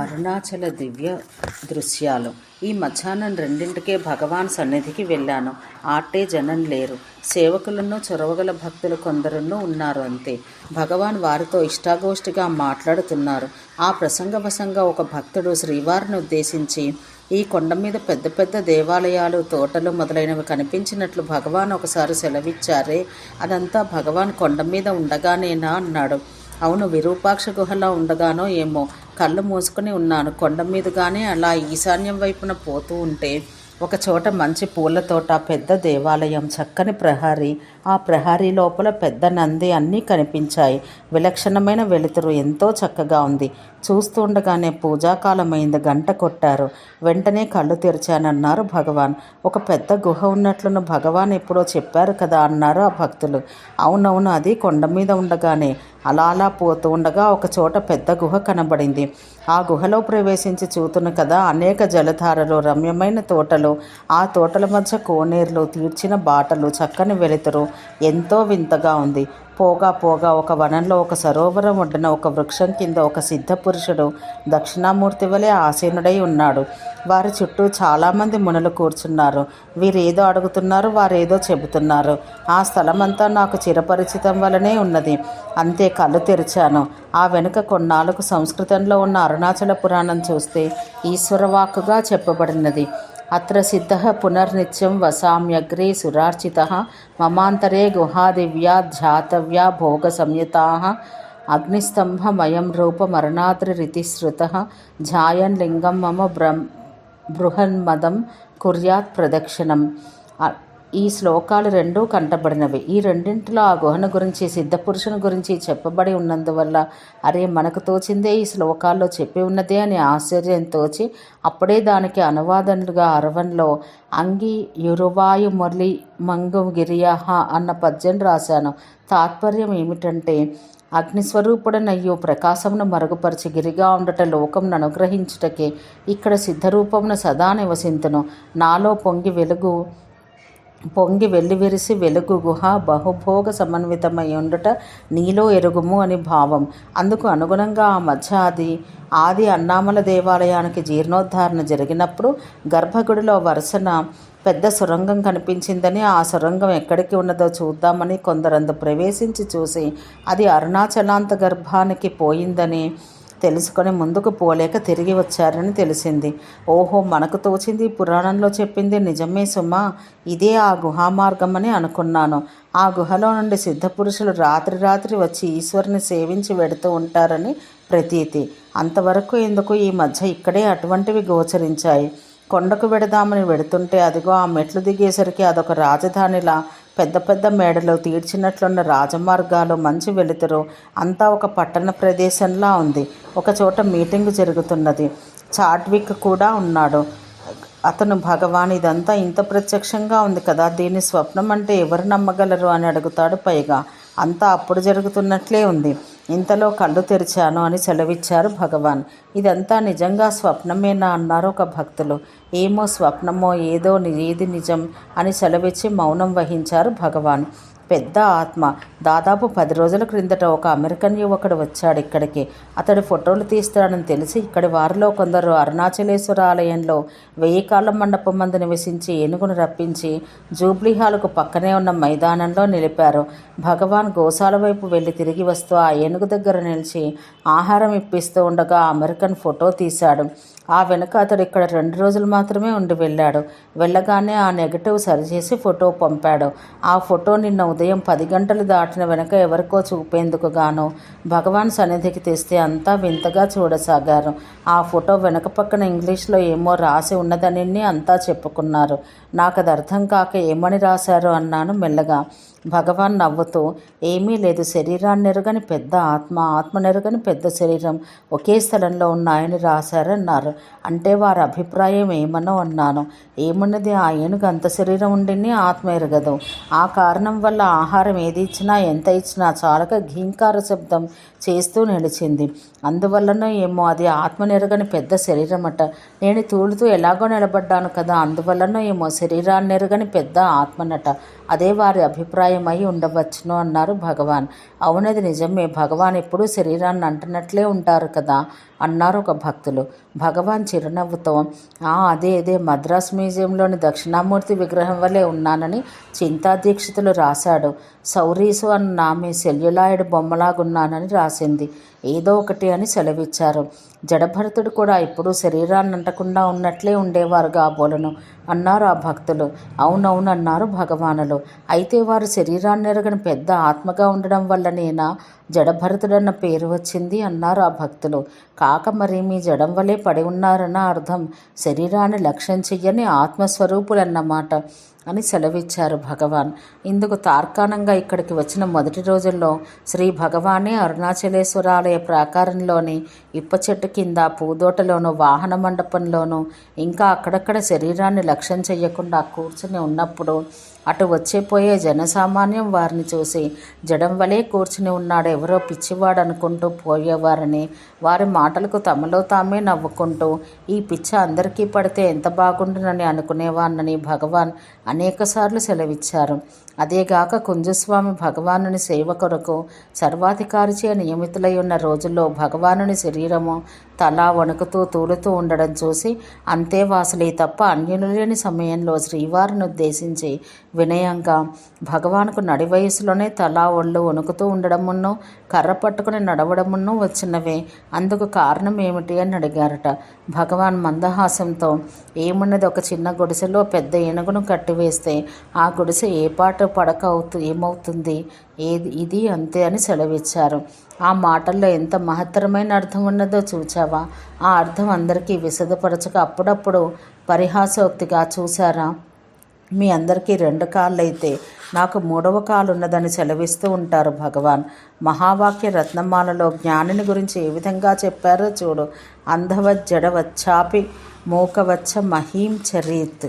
అరుణాచల దివ్య దృశ్యాలు. ఈ మధ్యాహ్నం రెండింటికే భగవాన్ సన్నిధికి వెళ్ళాను. ఆటే జనం లేరు. సేవకులను చొరవగల భక్తులు కొందరును ఉన్నారు అంతే. భగవాన్ వారితో ఇష్టాగోష్ఠిగా మాట్లాడుతున్నారు. ఆ ప్రసంగవశంగా ఒక భక్తుడు శ్రీవారిని ఉద్దేశించి ఈ కొండ మీద పెద్ద పెద్ద దేవాలయాలు తోటలు మొదలైనవి కనిపించినట్లు భగవాన్ ఒకసారి సెలవిచ్చారే. అదంతా భగవాన్ కొండ మీద ఉండగానేనా? అన్నాడు. అవును విరూపాక్ష గుహలో ఉండగానో ఏమో. కళ్ళు మూసుకుని ఉన్నాను. కొండ మీదుగానే అలా ఈశాన్యం వైపున పోతూ ఉంటే ఒక చోట మంచి పూల తోట పెద్ద దేవాలయం చక్కని ప్రహారీ. ఆ ప్రహారీ లోపల పెద్ద నంది అన్నీ కనిపించాయి. విలక్షణమైన వెలుతురు ఎంతో చక్కగా ఉంది. చూస్తూ ఉండగానే పూజాకాలమైంది గంట కొట్టారు. వెంటనే కళ్ళు తెరిచానన్నారు భగవాన్. ఒక పెద్ద గుహ ఉన్నట్లును భగవాన్ ఎప్పుడో చెప్పారు కదా అన్నారు ఆ భక్తులు. అవునవును అది కొండ మీద ఉండగానే. అలా అలా పోతూ ఉండగా ఒక చోట పెద్ద గుహ కనబడింది. ఆ గుహలో ప్రవేశించి చూతును కదా అనేక జలధారలు రమ్యమైన తోటలు. ఆ తోటల మధ్య కోనేరులు తీర్చిన బాటలు చక్కని వెలుతురు. ఎంతో వింతగా ఉంది. పోగా పోగా ఒక వనంలో ఒక సరోవరం ఒడ్డున ఒక వృక్షం కింద ఒక సిద్ధ పురుషుడు దక్షిణామూర్తి వలె ఆసీనుడై ఉన్నాడు. వారి చుట్టూ చాలామంది మునులు కూర్చున్నారు. వీరేదో అడుగుతున్నారు వారేదో చెబుతున్నారు. ఆ స్థలమంతా నాకు చిరపరిచితం వలనే ఉన్నది. అంతే కళ్ళు తెరిచాను. ఆ వెనుక కొన్నాళ్ళకు సంస్కృతంలో ఉన్న అరుణాచల పురాణం చూస్తే ఈశ్వరవాక్కుగా చెప్పబడినది. అత్ర సిద్ధ పునర్నిత్యం వసామ్యగ్రే సురార్చిత మమాంతరే గుహాదివ్యా ధ్యాతవ్యా భోగ సంయుతా అగ్నిస్తంభమయం రూపమరణాద్రిరితిశ్రుత ఝాయన్ లింగం మమ బ్రహ్మ బృహన్మదం కుర్యాత్ ప్రదక్షిణం ఈ శ్లోకాలు రెండూ కంటబడినవి. ఈ రెండింటిలో ఆ గుహను గురించి సిద్ధపురుషుని గురించి చెప్పబడి ఉన్నందువల్ల అరే మనకు తోచిందే ఈ శ్లోకాల్లో చెప్పి ఉన్నదే అని ఆశ్చర్యం తోచి అప్పుడే దానికి అనువాదనులుగా అరవన్లో అంగి యురువాయు మురళి మంగు గిరియాహ అన్న పద్యం రాశాను. తాత్పర్యం ఏమిటంటే అగ్నిస్వరూపుడనయ్యో ప్రకాశమును మరుగుపరిచి గిరిగా ఉండట లోకమును అనుగ్రహించుటకే ఇక్కడ సిద్ధరూపమును సదా నివసింతును. నాలో పొంగి వెలుగు పొంగి వెల్లివిరిసి వెలుగు గుహ బహుభోగ సమన్వితమై ఉండుట నీలో ఎరుగుము అని భావం. అందుకు అనుగుణంగా ఆ మధ్య అది ఆది అన్నామల దేవాలయానికి జీర్ణోద్ధారణ జరిగినప్పుడు గర్భగుడిలో వరుసన పెద్ద సొరంగం కనిపించిందని ఆ సొరంగం ఎక్కడికి ఉన్నదో చూద్దామని కొందరందు ప్రవేశించి చూసి అది అరుణాచలాంత గర్భానికి పోయిందని తెలుసుకొని ముందుకు పోలేక తిరిగి వచ్చారని తెలిసింది. ఓహో మనకు తోచింది పురాణంలో చెప్పింది నిజమే సుమా. ఇదే ఆ గుహామార్గమని అనుకున్నాను. ఆ గుహలో నుండి సిద్ధపురుషులు రాత్రి రాత్రి వచ్చి ఈశ్వరుని సేవించి వెడుతూ ఉంటారని ప్రతీతి. అంతవరకు ఎందుకు ఈ మధ్య ఇక్కడే అటువంటివి గోచరించాయి? కొండకు వెడదామని వెడుతుంటే అదిగో ఆ మెట్లు దిగేసరికి అదొక రాజధానిలా. పెద్ద పెద్ద మేడలు తీర్చినట్లున్న రాజమార్గాలు మంచి వెలుతురు. అంతా ఒక పట్టణ ప్రదేశంలా ఉంది. ఒక చోట మీటింగ్ జరుగుతున్నది. చాట్విక్ కూడా ఉన్నాడు. అతను భగవాన్ ఇదంతా ఇంత ప్రత్యక్షంగా ఉంది కదా దీన్ని స్వప్నం అంటే ఎవరు నమ్మగలరు అని అడుగుతాడు పైగా. అంతా అప్పుడు జరుగుతున్నట్లే ఉంది. ఇంతలో కళ్ళు తెరిచాను అని సెలవిచ్చారు భగవాన్. ఇదంతా నిజంగా స్వప్నమేనా అన్నారు ఒక భక్తులు. ఏమో స్వప్నమో ఏదో ఏది నిజం అని సెలవిచ్చి మౌనం వహించారు భగవాన్. పెద్ద ఆత్మ. దాదాపు పది రోజుల క్రిందట ఒక అమెరికన్ యువకుడు వచ్చాడు ఇక్కడికి. అతడు ఫోటోలు తీస్తాడని తెలిసి ఇక్కడి వారిలో కొందరు అరుణాచలేశ్వర ఆలయంలో వెయ్యి కాళ్ళ మండపం మందు నివసించి ఏనుగును రప్పించి జూబ్లీ హాల్కు పక్కనే ఉన్న మైదానంలో నిలిపారు. భగవాన్ గోశాల వైపు వెళ్ళి తిరిగి వస్తూ ఆ ఏనుగు దగ్గర నిలిచి ఆహారం ఇప్పిస్తూ ఉండగా అమెరికన్ ఫోటో తీశాడు. ఆ వెనుక అతడు ఇక్కడ రెండు రోజులు మాత్రమే ఉండి వెళ్ళాడు. వెళ్ళగానే ఆ నెగటివ్ సరిచేసి ఫోటో పంపాడు. ఆ ఫోటో నిన్న ఉదయం పది గంటలు దాటిన వెనక ఎవరికో చూపేందుకు గాను భగవాన్ సన్నిధికి తెస్తే అంతా వింతగా చూడసాగారు. ఆ ఫోటో వెనక పక్కన ఇంగ్లీష్లో ఏమో రాసి ఉన్నదని అంతా చెప్పుకున్నారు. నాకు అది అర్థం కాక ఏమని రాశారు అన్నాను మెల్లగా. భగవాన్ నవ్వుతూ ఏమీ లేదు శరీరాన్ని ఎరుగని పెద్ద ఆత్మ ఆత్మ నెరగని పెద్ద శరీరం. ఒకే స్థలంలో ఉన్నాయని రాశారన్నారు. అంటే వారి అభిప్రాయం ఏమనో అన్నాను. ఏమున్నది? ఆ ఏనుగు అంత శరీరం ఉండిని ఆత్మ ఎరగదు. ఆ కారణం వల్ల ఆహారం ఏది ఇచ్చినా ఎంత ఇచ్చినా చాలక ఘీంకార శబ్దం చేస్తూ నిలిచింది. అందువల్లనో ఏమో అది ఆత్మ నెరగని పెద్ద శరీరం అట నేను తూలుతూ ఎలాగో నిలబడ్డాను కదా. అందువల్లనో ఏమో శరీరాన్ని ఎరగని పెద్ద ఆత్మనట. అదే వారి అభిప్రాయం అయి ఉండవచ్చును అన్నారు భగవాన్. అవునది నిజమే భగవాన్ ఎప్పుడూ శరీరాన్ని అంటున్నట్లే ఉంటారు కదా అన్నారు ఒక భక్తులు. భగవాన్ చిరునవ్వుతో "ఆ, అదే అదే మద్రాస్ మ్యూజియంలోని దక్షిణామూర్తి విగ్రహం వలె ఉన్నానని చింతాదీక్షితులు రాశాడు. సౌరీసు అన్న నామే సెల్యులాయిడ్ బొమ్మలాగున్నానని రాసింది. ఏదో ఒకటి అని సెలవిచ్చారు. జడభరతుడు కూడా ఇప్పుడు శరీరాన్ని అంటకుండా ఉన్నట్లే ఉండేవారు కాబోలను అన్నారు ఆ భక్తులు. అవునవును అన్నారు భగవానులు. అయితే వారు శరీరాన్ని ఎరగని పెద్ద ఆత్మగా ఉండడం వల్లనేనా జడభరతుడన్న పేరు వచ్చింది అన్నారు ఆ భక్తులు. కాక మరి మీ జడం వలె పడి ఉన్నారన్న అర్థం శరీరాన్ని లక్ష్యం చెయ్యని ఆత్మస్వరూపులన్నమాట అని సెలవిచ్చారు భగవాన్. ఇందుకు తార్కాణంగా ఇక్కడికి వచ్చిన మొదటి రోజుల్లో శ్రీ భగవానే అరుణాచలేశ్వరాలయ ప్రాకారంలోని ఇప్ప చెట్టు కింద పూదోటలోను వాహన మండపంలోనూ ఇంకా అక్కడక్కడ శరీరాన్ని లక్ష్యం చెయ్యకుండా కూర్చుని ఉన్నప్పుడు అటు వచ్చేపోయే జనసామాన్యం వారిని చూసి జడం వలె కూర్చుని ఉన్నాడు ఎవరో పిచ్చివాడు అనుకుంటూ పోయేవారని వారి మాటలకు తమలో తామే నవ్వుకుంటూ ఈ పిచ్చ అందరికీ పడితే ఎంత బాగుండునని అనుకునేవాన్నని భగవాన్ అనేకసార్లు సెలవిచ్చారు. అదేగాక కుంజస్వామి భగవానుని సేవ కొరకు సర్వాధికారిచే నియమితులై ఉన్న రోజుల్లో భగవానుని శరీరము తల వణుకుతూ తూలుతూ ఉండడం చూసి అంతే వాసులే తప్ప అన్యులు లేని సమయంలో శ్రీవారిని ఉద్దేశించి వినయంగా భగవానుకు నడి వయసులోనే తలా ఒళ్ళు వణుకుతూ ఉండడమును కర్ర పట్టుకుని నడవడమును వచ్చినవే అందుకు కారణం ఏమిటి? అని అడిగారట. భగవాన్ మందహాసంతో ఏమున్నది ఒక చిన్న గుడిసెలో పెద్ద ఏనుగును కట్టివేస్తే ఆ గుడిసె ఏ పాట పడక అవుతూ ఏమవుతుంది? ఏది ఇది అంతే అని సెలవిచ్చారు. ఆ మాటల్లో ఎంత మహత్తరమైన అర్థం ఉన్నదో చూచావా? ఆ అర్థం అందరికీ విశదపరచక అప్పుడప్పుడు పరిహాసోక్తిగా చూసారా మీ అందరికీ రెండు కాళ్ళైతే నాకు మూడవ కాలు ఉన్నదని సెలవిస్తూ ఉంటారు భగవాన్. మహావాక్య రత్నమాలలో జ్ఞానిని గురించి ఏ విధంగా చెప్పారో చూడు. అంధవ జడవచ్చాపి మూకవచ్చ మహీం చరీత్.